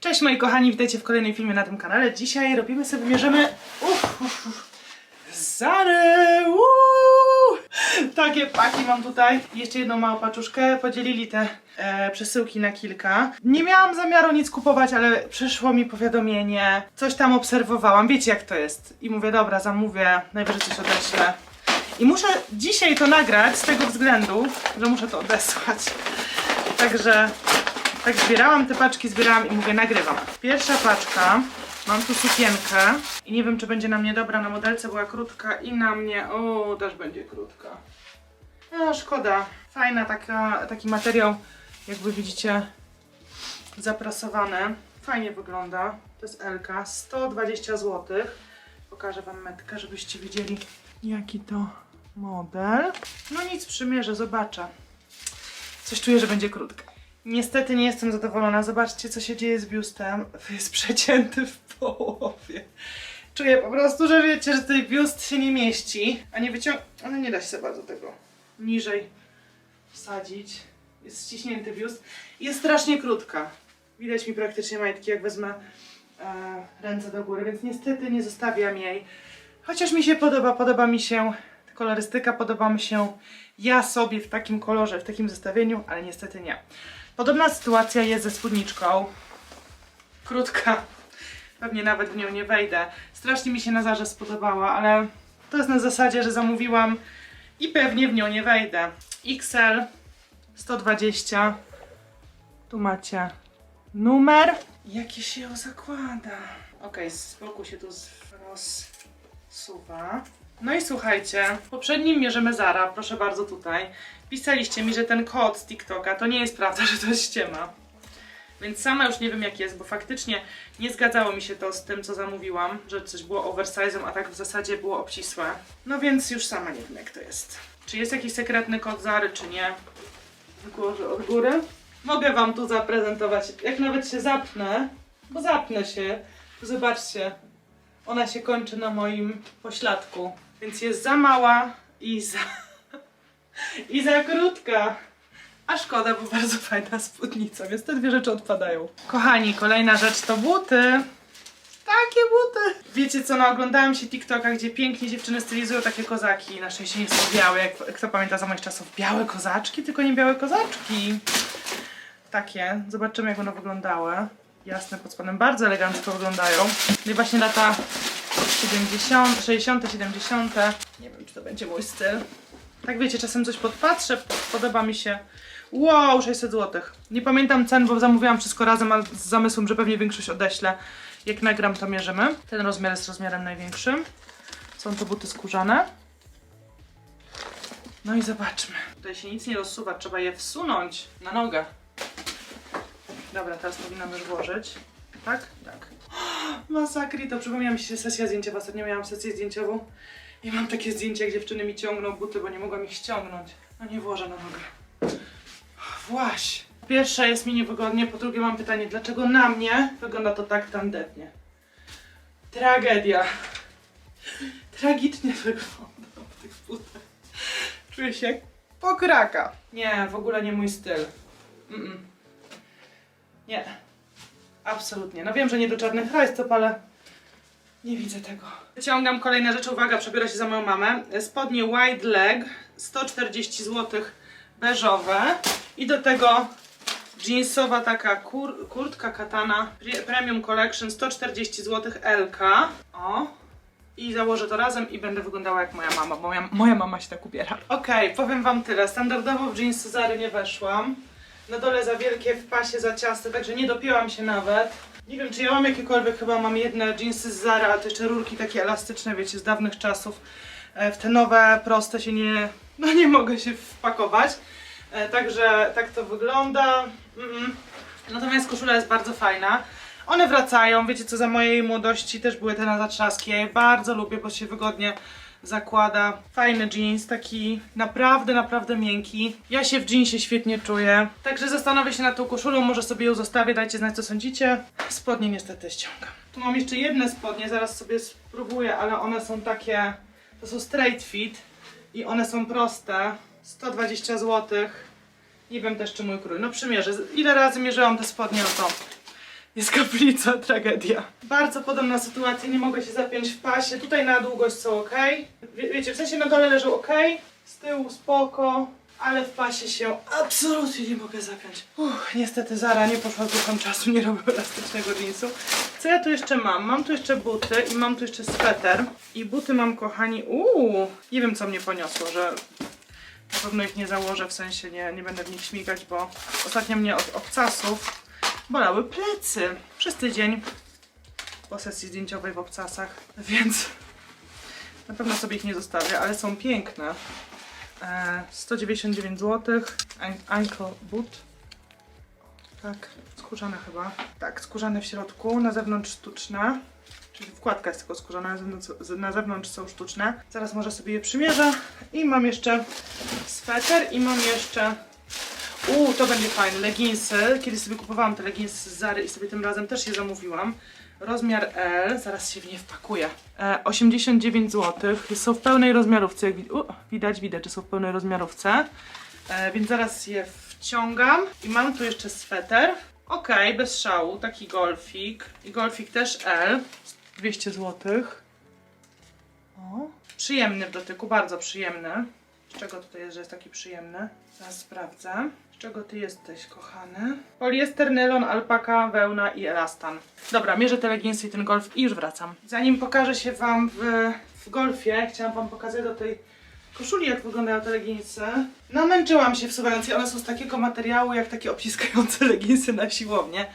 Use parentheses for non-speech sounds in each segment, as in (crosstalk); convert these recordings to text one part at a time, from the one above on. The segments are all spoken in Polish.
Cześć moi kochani, witajcie w kolejnym filmie na tym kanale. Dzisiaj robimy sobie, mierzymy... Uff, uff, uff. Zary! uuu. Takie paki mam tutaj. Jeszcze jedną małą paczuszkę. Podzielili te e, przesyłki na kilka. Nie miałam zamiaru nic kupować, ale przyszło mi powiadomienie. Coś tam obserwowałam. Wiecie jak to jest. I mówię, dobra, zamówię. Najwyżej coś odeślę. I muszę dzisiaj to nagrać z tego względu, że muszę to odesłać. Także tak zbierałam te paczki, zbierałam i mówię, nagrywam. Pierwsza paczka, mam tu sukienkę i nie wiem, czy będzie na mnie dobra, na modelce była krótka i na mnie, o, też będzie krótka. No, szkoda. Fajna taka, taki materiał, jakby widzicie, zaprasowany. Fajnie wygląda. To jest LK, 120 zł. Pokażę Wam metkę, żebyście widzieli, jaki to model. No nic, przymierzę, zobaczę. Coś czuję, że będzie krótka. Niestety nie jestem zadowolona. Zobaczcie, co się dzieje z biustem. (laughs) Jest przecięty w połowie. Czuję po prostu, że wiecie, że tutaj biust się nie mieści, a nie wyciąg... Ale nie da się bardzo tego niżej wsadzić. Jest ściśnięty biust. Jest strasznie krótka. Widać mi praktycznie majtki, jak wezmę e, ręce do góry, więc niestety nie zostawiam jej. Chociaż mi się podoba, podoba mi się kolorystyka, podoba mi się ja sobie w takim kolorze, w takim zestawieniu, ale niestety nie. Podobna sytuacja jest ze spódniczką. Krótka. Pewnie nawet w nią nie wejdę. Strasznie mi się na zarze spodobała, ale to jest na zasadzie, że zamówiłam i pewnie w nią nie wejdę. XL 120. Tu macie numer. Jakie się ją zakłada. Ok, z boku się tu rozsuwa. No i słuchajcie, w poprzednim mierzymy Zara, proszę bardzo tutaj. Pisaliście mi, że ten kod z TikToka to nie jest prawda, (laughs) że to jest ściema. Więc sama już nie wiem jak jest, bo faktycznie nie zgadzało mi się to z tym, co zamówiłam, że coś było oversize'em, a tak w zasadzie było obcisłe. No więc już sama nie wiem jak to jest. Czy jest jakiś sekretny kod Zary, czy nie? Wyłożę od góry. Mogę wam tu zaprezentować, jak nawet się zapnę, bo zapnę się, zobaczcie, ona się kończy na moim pośladku, więc jest za mała i za, (laughs) i za krótka. A szkoda, bo bardzo fajna spódnica, więc te dwie rzeczy odpadają. Kochani, kolejna rzecz to buty. Takie buty. Wiecie co, no oglądałam się TikToka, gdzie pięknie dziewczyny stylizują takie kozaki. Na szczęście nie są białe, jak kto pamięta za moich czasów. Białe kozaczki, tylko nie białe kozaczki. Takie. Zobaczymy jak one wyglądały. Jasne pod spodem. Bardzo elegancko wyglądają. No i właśnie lata 70, 60, 70. Nie wiem, czy to będzie mój styl. Tak wiecie, czasem coś podpatrzę, podoba mi się. Wow, 600 zł. Nie pamiętam cen, bo zamówiłam wszystko razem, ale z zamysłem, że pewnie większość odeślę. Jak nagram, to mierzymy. Ten rozmiar jest rozmiarem największym. Są to buty skórzane. No i zobaczmy. Tutaj się nic nie rozsuwa, trzeba je wsunąć na nogę. Dobra, teraz powinnam już włożyć. Tak? Tak. (gasps) Masakri, to przypomniała mi się sesja zdjęciowa. Ostatnio miałam sesję zdjęciową i mam takie zdjęcie, jak dziewczyny mi ciągną buty, bo nie mogłam ich ściągnąć. No nie włożę na nogę. Właś. Po Pierwsze jest mi niewygodnie, po drugie mam pytanie, dlaczego na mnie wygląda to tak tandetnie? Tragedia. Tragicznie wygląda w tych butach. Czuję się jak pokraka. Nie, w ogóle nie mój styl. Mm-mm. Nie. Absolutnie. No wiem, że nie do czarnych rajstop, ale nie widzę tego. Wyciągam kolejne rzeczy. Uwaga, przebiorę się za moją mamę. Spodnie wide leg, 140 zł beżowe. I do tego jeansowa taka kur kurtka katana Pre- Premium Collection, 140 zł LK. O. I założę to razem i będę wyglądała jak moja mama, bo moja, moja mama się tak ubiera. Okej, powiem wam tyle. Standardowo w jeans Zary nie weszłam. Na dole za wielkie, w pasie za ciaste, także nie dopięłam się nawet. Nie wiem, czy ja mam jakiekolwiek, chyba mam jedne jeansy z Zara, a te jeszcze rurki takie elastyczne, wiecie, z dawnych czasów. E, W te nowe, proste się nie, (laughs) no nie mogę się wpakować. E, Także tak to wygląda. Natomiast koszula jest bardzo fajna. One wracają, wiecie co, za mojej młodości też były te na zatrzaski. Ja je bardzo lubię, bo się wygodnie zakłada. Fajny jeans, taki naprawdę, naprawdę miękki. Ja się w jeansie świetnie czuję. Także zastanowię się nad tą koszulą, może sobie ją zostawię, dajcie znać co sądzicie. Spodnie niestety ściągam. Tu mam jeszcze jedne spodnie, zaraz sobie spróbuję, ale one są takie, to są straight fit i one są proste. 120 zł. Nie wiem też czy mój krój. No przymierzę. Ile razy mierzyłam te spodnie, no to Jest kaplica, tragedia. Bardzo podobna sytuacja, nie mogę się zapiąć w pasie. Tutaj na długość są ok. Wie, wiecie, w sensie na dole leżą ok, z tyłu spoko, ale w pasie się absolutnie nie mogę zapiąć. Uff, niestety Zara nie poszła z czasu, nie robił elastycznego jeansu. Co ja tu jeszcze mam? Mam tu jeszcze buty i mam tu jeszcze sweter. I buty mam, kochani, uuu, nie wiem co mnie poniosło, że na pewno ich nie założę, w sensie nie, nie będę w nich śmigać, bo ostatnio mnie od obcasów bolały plecy przez tydzień po sesji zdjęciowej w obcasach, (laughs) więc na pewno sobie ich nie zostawię, ale są piękne. E, 199 zł, ankle boot. Tak, skórzane chyba. Tak, skórzane w środku, na zewnątrz sztuczne. Czyli wkładka jest tylko skórzana, na zewnątrz, na zewnątrz są sztuczne. Zaraz może sobie je przymierzę. I mam jeszcze sweter i mam jeszcze... Uuu, to będzie fajne, leginsy. Kiedyś sobie kupowałam te leginsy z Zary i sobie tym razem też je zamówiłam. Rozmiar L, zaraz się w nie wpakuję. E, 89 zł. Są w pełnej rozmiarówce. Jak u, widać, widać, że są w pełnej rozmiarówce. E, więc zaraz je wciągam. I mam tu jeszcze sweter. Okej, bez szału, taki golfik. I golfik też L. 200 zł. O, przyjemny w dotyku, bardzo przyjemny. Z czego tutaj jest, że jest taki przyjemny? Zaraz sprawdzę. Z czego ty jesteś, kochany? Poliester, nylon, alpaka, wełna i elastan. Dobra, mierzę te leginsy i ten golf i już wracam. Zanim pokażę się wam w, w golfie, chciałam wam pokazać do tej koszuli, jak wyglądają te leginsy. Namęczyłam się wsuwając je. One są z takiego materiału, jak takie obciskające (laughs) leginsy na siłownię.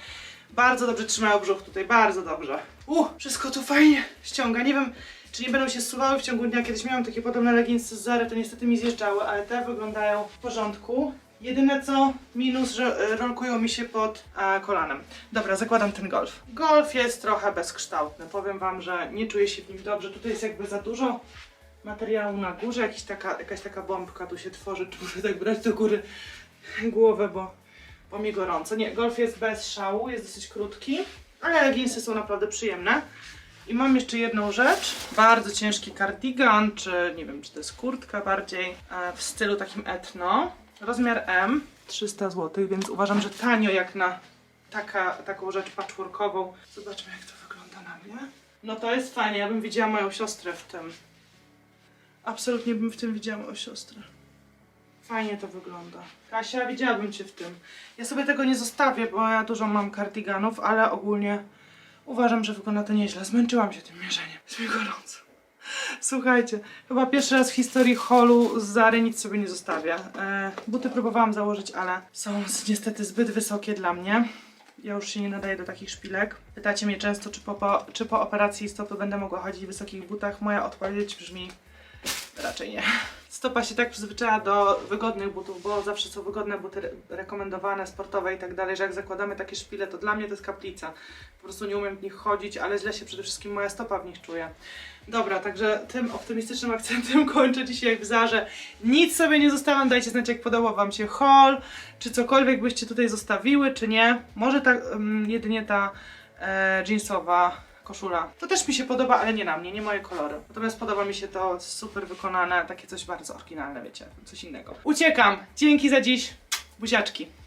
Bardzo dobrze trzymają brzuch tutaj, bardzo dobrze. Uh, wszystko tu fajnie ściąga. Nie wiem, czy nie będą się zsuwały w ciągu dnia. Kiedyś miałam takie podobne leginsy z Zary, to niestety mi zjeżdżały, ale te wyglądają w porządku. Jedyne co, minus, że e, rolkują mi się pod e, kolanem. Dobra, zakładam ten golf. Golf jest trochę bezkształtny. Powiem wam, że nie czuję się w nim dobrze. Tutaj jest jakby za dużo materiału na górze. Jakiś taka, jakaś taka bombka tu się tworzy. Czy muszę tak brać do góry głowę, bo, bo mi gorąco. Nie, golf jest bez szału, jest dosyć krótki, ale leginsy są naprawdę przyjemne. I mam jeszcze jedną rzecz. Bardzo ciężki cardigan, czy nie wiem, czy to jest kurtka bardziej, e, w stylu takim etno. Rozmiar M, 300 zł, więc uważam, że tanio jak na taka, taką rzecz patchworkową. Zobaczmy, jak to wygląda na mnie. No to jest fajnie, ja bym widziała moją siostrę w tym. Absolutnie bym w tym widziała moją siostrę. Fajnie to wygląda. Kasia, widziałabym Cię w tym. Ja sobie tego nie zostawię, bo ja dużo mam kardiganów, ale ogólnie uważam, że wygląda to nieźle. Zmęczyłam się tym mierzeniem. Jest mi gorąco. Słuchajcie, chyba pierwszy raz w historii holu z Zary nic sobie nie zostawię. E, buty próbowałam założyć, ale są niestety zbyt wysokie dla mnie. Ja już się nie nadaję do takich szpilek. Pytacie mnie często, czy po, po, czy po operacji stopy będę mogła chodzić w wysokich butach. Moja odpowiedź brzmi raczej nie. Stopa się tak przyzwyczaja do wygodnych butów, bo zawsze są wygodne buty re- rekomendowane, sportowe i tak dalej, że jak zakładamy takie szpile, to dla mnie to jest kaplica. Po prostu nie umiem w nich chodzić, ale źle się przede wszystkim moja stopa w nich czuje. Dobra, także tym optymistycznym akcentem (laughs) kończę dzisiaj w Zarze. Nic sobie nie zostawiam, dajcie znać jak podobał Wam się haul, czy cokolwiek byście tutaj zostawiły, czy nie. Może ta, um, jedynie ta e, jeansowa koszula. To też mi się podoba, ale nie na mnie, nie moje kolory. Natomiast podoba mi się to super wykonane, takie coś bardzo oryginalne, wiecie, coś innego. Uciekam! Dzięki za dziś, buziaczki!